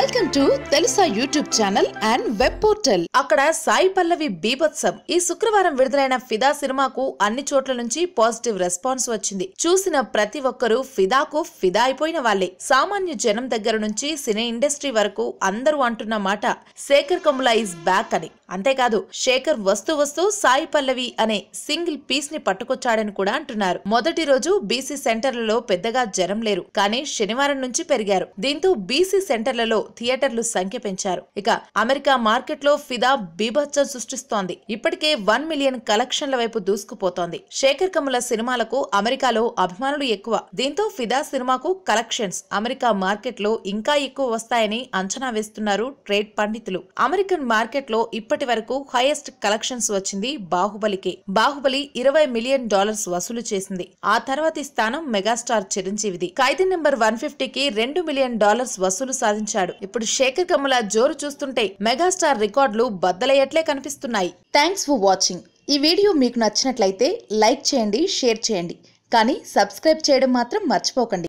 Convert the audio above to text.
Welcome to Telusa YouTube channel and web portal అక్కడ సాయి పల్లవి బీభత్సం. ఈ శుక్రవారం విడుదలైన ఫిదా సినిమాకు అన్ని చోట్ల నుంచి పాజిటివ్ రెస్పాన్స్ వచ్చింది. చూసిన ప్రతి ఒక్కరూ ఫిదాకు ఫిదా అయిపోయిన వాళ్ళే. సామాన్య జనం దగ్గర నుంచి సినీ ఇండస్ట్రీ వరకు అందరూ అంటున్న మాట శేఖర్ కముల ఇస్ బ్యాక్ అని. అంతేకాదు శేఖర్ వస్తూ వస్తూ సాయి పల్లవి అనే సింగిల్ పీస్ని పట్టుకొచ్చాడని కూడా అంటున్నారు. మొదటి రోజు బీసీ సెంటర్లలో పెద్దగా జనం లేరు. కానీ శనివారం నుంచి పెరిగారు. దీంతో బీసీ సెంటర్లలో థియేటర్లు సంఖ్య పెంచారు. ఇక అమెరికా మార్కెట్లో ఫిదా బీభత్సం సృష్టిస్తోంది. ఇప్పటికే వన్ మిలియన్ కలెక్షన్ల వైపు దూసుకుపోతోంది. శేఖర్ కమ్ముల సినిమాలకు అమెరికాలో అభిమానులు ఎక్కువ. దీంతో ఫిదా సినిమాకు కలెక్షన్స్ అమెరికా మార్కెట్లో ఇంకా ఎక్కువ వస్తాయని అంచనా వేస్తున్నారు ట్రేడ్ పండితులు. అమెరికన్ మార్కెట్లో ఇప్పటి వరకు హైయెస్ట్ కలెక్షన్స్ వచ్చింది బాహుబలికి. బాహుబలి ఇరవై మిలియన్ డాలర్స్ వసూలు చేసింది. ఆ తర్వాతి స్థానం మెగాస్టార్ చిరంజీవిది. ఖైదీ నెంబర్ వన్ ఫిఫ్టీకి రెండు మిలియన్ డాలర్స్ వసూలు సాధించాడు. ఇప్పుడు శేఖర్ కమ్ముల జోరు చూస్తుంటే మెగాస్టార్ రికార్డులు బద్దలయ్యట్లే కనిపిస్తున్నాయి. థ్యాంక్స్ ఫర్ వాచింగ్ ఈ వీడియో మీకు నచ్చినట్లయితే లైక్ చేయండి షేర్ చేయండి. కానీ సబ్స్క్రైబ్ చేయడం మాత్రం మర్చిపోకండి.